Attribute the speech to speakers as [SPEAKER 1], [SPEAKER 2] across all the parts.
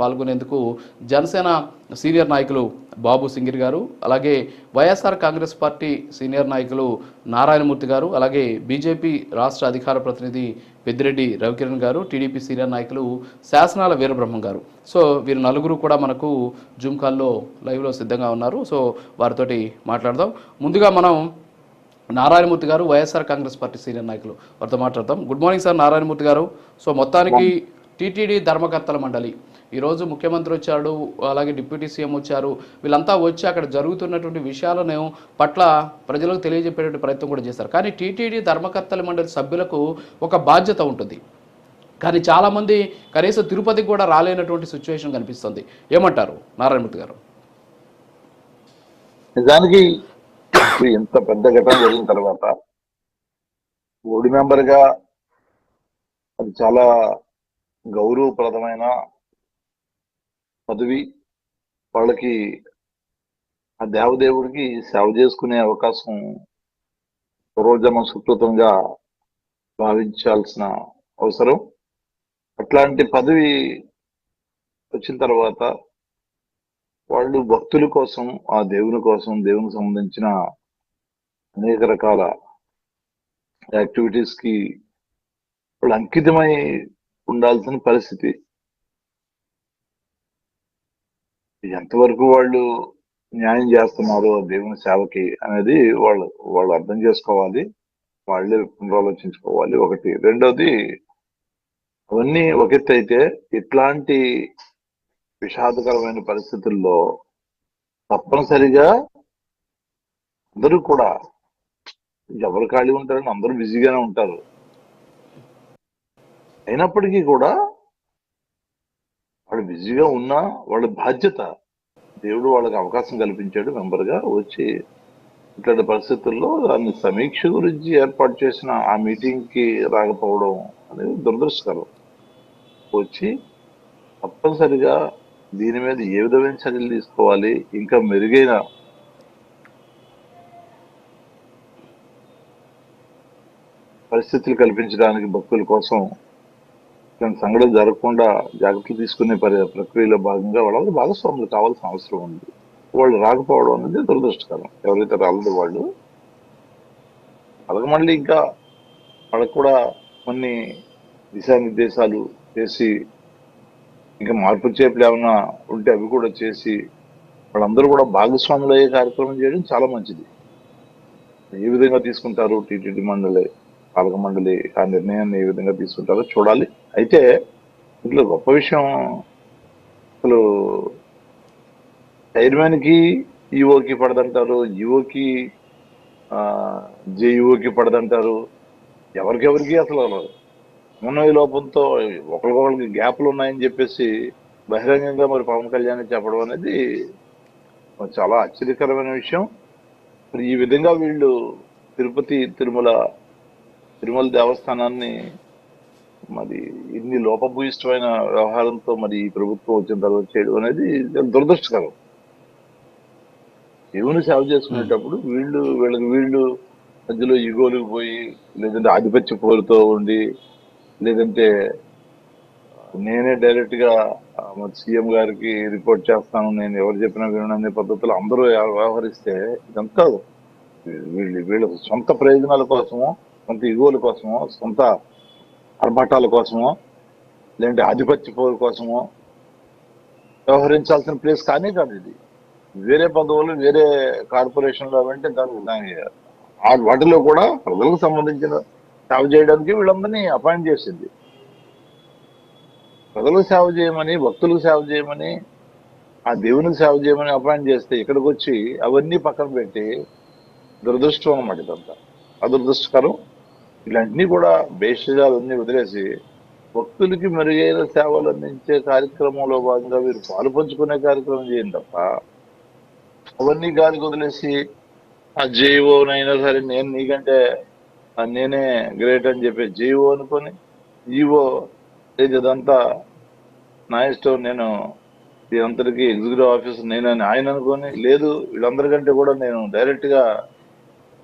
[SPEAKER 1] పాల్గొనేందుకు జనసేన సీనియర్ నాయకులు బాబు సింగిర్ గారు అలాగే వైఎస్ఆర్ కాంగ్రెస్ పార్టీ సీనియర్ నాయకులు నారాయణమూర్తి గారు అలాగే బీజేపీ రాష్ట్ర అధికార ప్రతినిధి పెద్దిరెడ్డి రవికిరణ్ గారు టీడీపీ సీనియర్ నాయకులు శాసనాల వీరబ్రహ్మం గారు. సో వీరు నలుగురు కూడా మనకు జూమ్ కాల్లో లైవ్లో సిద్ధంగా ఉన్నారు. సో వారితోటి మాట్లాడదాం. ముందుగా మనం నారాయణమూర్తి గారు వైఎస్ఆర్ కాంగ్రెస్ పార్టీ సీనియర్ నాయకులు. వారితో మాట్లాడతాం గుడ్ మార్నింగ్ సార్ నారాయణమూర్తి గారు. సో మొత్తానికి టీటీడీ ధర్మకర్తల మండలి ఈరోజు ముఖ్యమంత్రి వచ్చాడు అలాగే డిప్యూటీ సీఎం వచ్చారు. వీళ్ళంతా వచ్చి అక్కడ జరుగుతున్నటువంటి విషయాలను పట్ల ప్రజలకు తెలియజెప్పేటువంటి ప్రయత్నం కూడా చేశారు. కానీ టీటీడీ ధర్మకర్తల మండలి సభ్యులకు ఒక బాధ్యత ఉంటుంది. కానీ చాలామంది కనీసం తిరుపతికి కూడా రాలేనటువంటి సిచ్యువేషన్ కనిపిస్తుంది. ఏమంటారు నారాయణమూర్తి గారు?
[SPEAKER 2] నిజానికి ఇంత పెద్ద ఘటన జరిగిన తర్వాత బోర్డు మెంబర్గా అది చాలా గౌరవప్రదమైన పదవి వాళ్ళకి ఆ దేవదేవుడికి సేవ చేసుకునే అవకాశం పూర్వజన్మ సుకృతంగా భావించాల్సిన అవసరం. అట్లాంటి పదవి వచ్చిన తర్వాత వాళ్ళు భక్తుల కోసం ఆ దేవుని కోసం దేవునికి సంబంధించిన అనేక రకాల యాక్టివిటీస్కి వాళ్ళు అంకితమై ఉండాల్సిన పరిస్థితి. ఎంతవరకు వాళ్ళు న్యాయం చేస్తున్నారు దేవుని సేవకి అనేది వాళ్ళు వాళ్ళు అర్థం చేసుకోవాలి. వాళ్ళే పునరాలోచించుకోవాలి. ఒకటి. రెండోది అవన్నీ ఒక అయితే ఇట్లాంటి విషాదకరమైన పరిస్థితుల్లో తప్పనిసరిగా అందరూ కూడా ఎవరు ఖాళీ ఉంటారని అందరూ బిజీగానే ఉంటారు. అయినప్పటికీ కూడా బిజీగా ఉన్నా వాళ్ళ బాధ్యత దేవుడు వాళ్ళకి అవకాశం కల్పించాడు మెంబర్గా వచ్చి ఇట్లాంటి పరిస్థితుల్లో దాన్ని సమీక్ష గురించి ఏర్పాటు చేసిన ఆ మీటింగ్కి రాకపోవడం అనేది దురదృష్టకరం. వచ్చి తప్పనిసరిగా దీని మీద ఏ విధమైన చర్యలు తీసుకోవాలి ఇంకా మెరుగైన పరిస్థితులు కల్పించడానికి భక్తుల కోసం ఇలాంటి సంఘటన జరగకుండా జాగ్రత్తలు తీసుకునే పరి ప్రక్రియలో భాగంగా వాళ్ళకి భాగస్వాములు కావాల్సిన అవసరం ఉంది. వాళ్ళు రాకపోవడం అనేది దురదృష్టకరం. ఎవరైతే రాలేదు వాళ్ళు. అలాగే మళ్ళీ ఇంకా వాళ్ళకు కూడా కొన్ని దిశానిర్దేశాలు చేసి ఇంకా మార్పు చేపలు ఏమైనా ఉంటే అవి కూడా చేసి వాళ్ళందరూ కూడా భాగస్వాములు అయ్యే కార్యక్రమం చేయడం చాలా మంచిది. ఏ విధంగా తీసుకుంటారు టీటీడీ మండలి పాలక మండలి ఆ నిర్ణయాన్ని ఏ విధంగా తీసుకుంటారో చూడాలి. అయితే ఇందులో గొప్ప విషయం అసలు చైర్మన్కి ఈఓకి పడదంటారు ఈఓకి జేఈఓకి పడదంటారు. ఎవరికెవరికి అసలు సమన్వయ లోపంతో ఒకరికొకరికి గ్యాప్లు ఉన్నాయని చెప్పేసి బహిరంగంగా మరి పవన్ కళ్యాణ్ చెప్పడం అనేది చాలా ఆశ్చర్యకరమైన విషయం. మరి ఈ విధంగా వీళ్ళు తిరుపతి తిరుమల తిరుమల దేవస్థానాన్ని మరి ఇన్ని లోపభూయిష్టమైన వ్యవహారంతో మరి ఈ ప్రభుత్వం వచ్చిన తర్వాత చేయడం అనేది దురదృష్టకరం. దేవుని సేవ చేసుకునేటప్పుడు వీళ్ళు వీళ్ళకి వీళ్ళు మధ్యలో ఇగోలకు పోయి లేదంటే ఆధిపత్య పోరుతో ఉండి లేదంటే నేనే డైరెక్ట్గా మరి సీఎం గారికి రిపోర్ట్ చేస్తాను నేను ఎవరు చెప్పినా వినను అనే అందరూ వ్యవహరిస్తే ఇదంతా వీళ్ళు వీళ్ళ సొంత ప్రయోజనాల కోసమో సొంత ఇగోల కోసమో సొంత ఆర్భాటాల కోసమో లేదంటే ఆధిపత్య పోరు కోసమో వ్యవహరించాల్సిన ప్లేస్ కానీ కాదు ఇది. వేరే పదవులు వేరే కార్పొరేషన్లో అంటే దాని దాని ఆ వాటిలో కూడా ప్రజలకు సంబంధించిన సేవ చేయడానికి వీళ్ళందరినీ అపాయింట్ చేసింది. ప్రజలకు సేవ చేయమని భక్తులకు సేవ చేయమని ఆ దేవునికి సేవ చేయమని అపాయింట్ చేస్తే ఇక్కడికి వచ్చి అవన్నీ పక్కన పెట్టి దురదృష్టం అన్నమాట ఇదంతా. అదురదృష్టకరం. ఇలాంటివి కూడా భేషజాలన్నీ వదిలేసి భక్తులకి మెరుగైన సేవలు అందించే కార్యక్రమంలో భాగంగా వీరు పాలు పంచుకునే కార్యక్రమం చేయండి తప్ప అవన్నీ గాలికి వదిలేసి ఆ జీవోనైనా సరే నేను నీకంటే ఆ నేనే గ్రేట్ అని చెప్పి జీవో అనుకొని ఈవో లేదు ఇదంతా నా ఇష్టం నేను అందరికీ ఎగ్జిక్యూటివ్ ఆఫీసర్ నేనని ఆయన అనుకొని లేదు వీళ్ళందరికంటే కూడా నేను డైరెక్ట్గా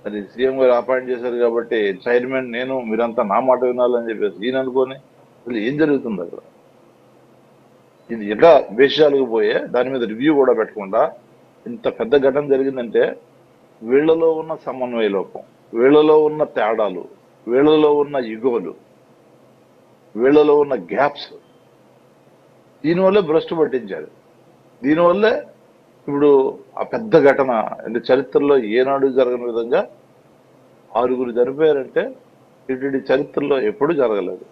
[SPEAKER 2] మరి అది సీఎం గారు అపాయింట్ చేశారు కాబట్టి చైర్మన్ నేను మీరంతా నా మాట వినాలని చెప్పేసి ఈయన అనుకొని అసలు ఏం జరుగుతుంది అక్కడ? ఇది ఎట్లా వేషాలకు పోయే దాని మీద రివ్యూ కూడా పెట్టకుండా ఇంత పెద్ద ఘటన జరిగిందంటే వీళ్ళలో ఉన్న సమన్వయ లోపం వీళ్ళలో ఉన్న తేడాలు వీళ్ళలో ఉన్న ఇగోలు వీళ్ళలో ఉన్న గ్యాప్స్ దీనివల్లే భ్రష్టు పట్టించారు. దీనివల్లే ఇప్పుడు ఆ పెద్ద ఘటన అంటే చరిత్రలో ఏనాడు జరగని విధంగా ఆరుగురు చనిపోయారంటే ఇటువంటి చరిత్రలో ఎప్పుడూ జరగలేదు.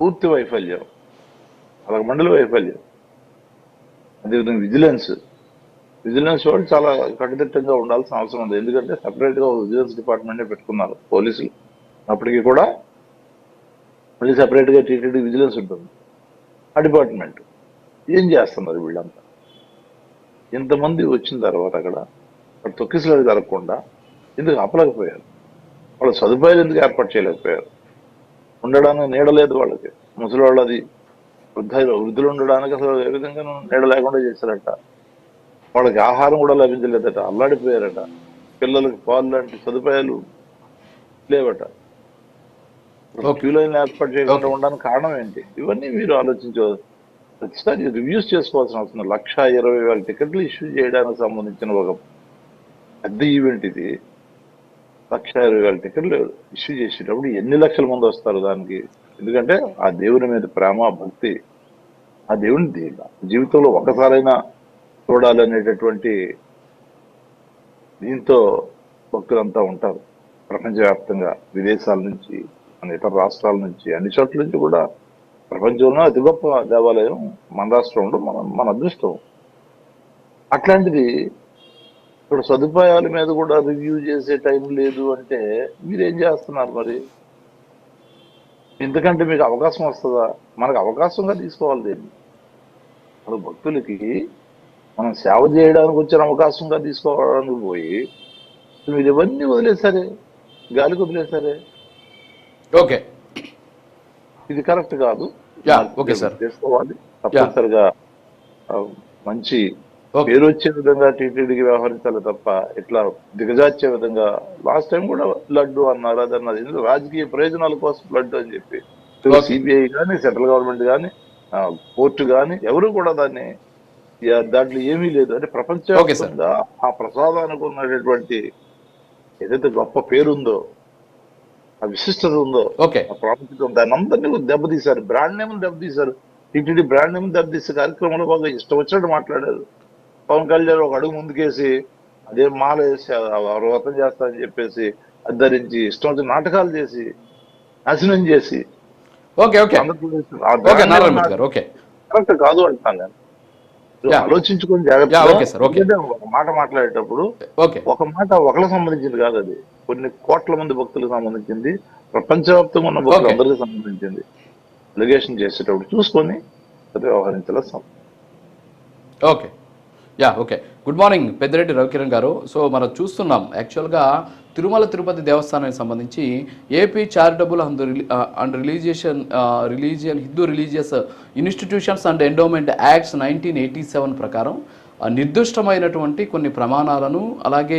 [SPEAKER 2] పూర్తి వైఫల్యం. అలాగ మండలి వైఫల్యం. అదేవిధంగా విజిలెన్స్. విజిలెన్స్ వాళ్ళు చాలా కట్టుదిట్టంగా ఉండాల్సిన అవసరం ఉంది. ఎందుకంటే సపరేట్గా విజిలెన్స్ డిపార్ట్మెంటే పెట్టుకున్నారు పోలీసులు. అప్పటికి కూడా మళ్ళీ సపరేట్గా టీటీడీ విజిలెన్స్ ఉంటుంది. ఆ డిపార్ట్మెంట్. ఏం చేస్తున్నారు వీళ్ళంతా? ఇంతమంది వచ్చిన తర్వాత అక్కడ అక్కడ తొక్కిసలాడి జరగకుండా ఎందుకు ఆపలేకపోయారు? వాళ్ళ సదుపాయాలు ఎందుకు ఏర్పాటు చేయలేకపోయారు? ఉండడానికి నీడ లేదు వాళ్ళకి. ముసలి వాళ్ళది వృద్ధ వృద్ధులు ఉండడానికి అసలు ఏ విధంగా నీడ లేకుండా చేశారట. వాళ్ళకి ఆహారం కూడా లభించలేదట అల్లాడిపోయారట. పిల్లలకి పాలు లాంటి సదుపాయాలు లేవట.
[SPEAKER 1] Okay.
[SPEAKER 2] క్యూ లైన్ ఏర్పాటు చేయకుండా. ఉండడానికి కారణం ఏంటి? ఇవన్నీ మీరు ఆలోచించవచ్చు ప్రతిసారి రివ్యూస్ చేసుకోవాల్సిన అవసరం లక్ష ఇరవై వేల టికెట్లు ఇష్యూ చేయడానికి సంబంధించిన ఒక పెద్ద ఈవెంట్ ఇది. లక్ష ఇరవై వేల టికెట్లు ఇష్యూ చేసేటప్పుడు ఎన్ని లక్షల మంది వస్తారు దానికి? ఎందుకంటే ఆ దేవుని మీద ప్రేమ భక్తి ఆ దేవుని ది- జీవితంలో ఒకసారైనా చూడాలనేటటువంటి దీంతో భక్తులంతా ఉంటారు. ప్రపంచవ్యాప్తంగా విదేశాల నుంచి మన ఇతర రాష్ట్రాల నుంచి అన్ని చోట్ల నుంచి కూడా ప్రపంచంలో అతి గొప్ప దేవాలయం మన రాష్ట్రంలో మన మన అదృష్టం. అట్లాంటిది ఇప్పుడు సదుపాయాల మీద కూడా రివ్యూ చేసే టైం లేదు అంటే మీరేం చేస్తున్నారు మరి? ఎందుకంటే మీకు అవకాశం వస్తుందా? మనకు అవకాశంగా తీసుకోవాలి దీన్ని. అసలు భక్తులకి మనం సేవ చేయడానికి వచ్చిన అవకాశంగా తీసుకోవడానికి పోయి మీరు ఇవన్నీ వదిలేసరే గాలికి వదిలేసరే
[SPEAKER 1] ఓకే.
[SPEAKER 2] ఇది కరెక్ట్ కాదు.
[SPEAKER 1] Okay, sir.
[SPEAKER 2] చేసుకోవాలి. తప్పనిసరిగా మంచి
[SPEAKER 1] ఓకే.
[SPEAKER 2] పేరు వచ్చే విధంగా టీటీడీకి వ్యవహరించాలి తప్ప ఇట్లా దిగజార్చే విధంగా లాస్ట్ టైం కూడా లడ్డు అన్నారు అది అన్నది ఎందుకు రాజకీయ ప్రయోజనాల కోసం లడ్డు అని చెప్పి. సిబిఐ కానీ సెంట్రల్ గవర్నమెంట్ కానీ కోర్టు కానీ ఎవరు కూడా దాన్ని దాంట్లో ఏమీ లేదు. అంటే ప్రపంచవ్యాప్తంగా ఆ ప్రసాదానికి ఉన్నటువంటి ఏదైతే గొప్ప పేరుందో ఆ విశిష్టత ఉందో
[SPEAKER 1] ఓకే.
[SPEAKER 2] ప్రాముఖ్యత దాన్ని అందరినీ దెబ్బతీశారు. బ్రాండ్ నేమ్ దెబ్బతీశారు. టీటీడీ బ్రాండ్ నేమ్ దెబ్బతీసే కార్యక్రమంలో బాగా ఇష్టం వచ్చినట్టు మాట్లాడారు. పవన్ కళ్యాణ్ ఒక అడుగు ముందుకేసి అదే మాల వేసి వ్రతం చేస్తారని చెప్పేసి అది ధరించి ఇష్టం వచ్చిన నాటకాలు చేసి నాశనం చేసి.
[SPEAKER 1] Okay okay. గారు
[SPEAKER 2] కరెక్ట్ కాదు అంటున్నాను నేను. ఆలోచించుకొని. ఎందుకంటే ఒక మాట మాట్లాడేటప్పుడు ఒక మాట ఒకళ్ళకి సంబంధించింది కాదు అది. కొన్ని కోట్ల మంది భక్తులకు సంబంధించింది ప్రపంచవ్యాప్తంగా ఉన్న భక్తులందరికీ సంబంధించింది. అలిగేషన్ చేసేటప్పుడు చూసుకొని అది వ్యవహరించాలి సం-
[SPEAKER 1] okay ya okay good morning Peddireddy Ravikiran garu. So మనం చూస్తున్నాం యాక్చువల్గా తిరుమల తిరుపతి దేవస్థానానికి సంబంధించి AP charitable and and రిలీజియేషన్ religion Hindu religious institutions and endowment acts nineteen eighty seven ప్రకారం నిర్దిష్టమైనటువంటి కొన్ని ప్రమాణాలను అలాగే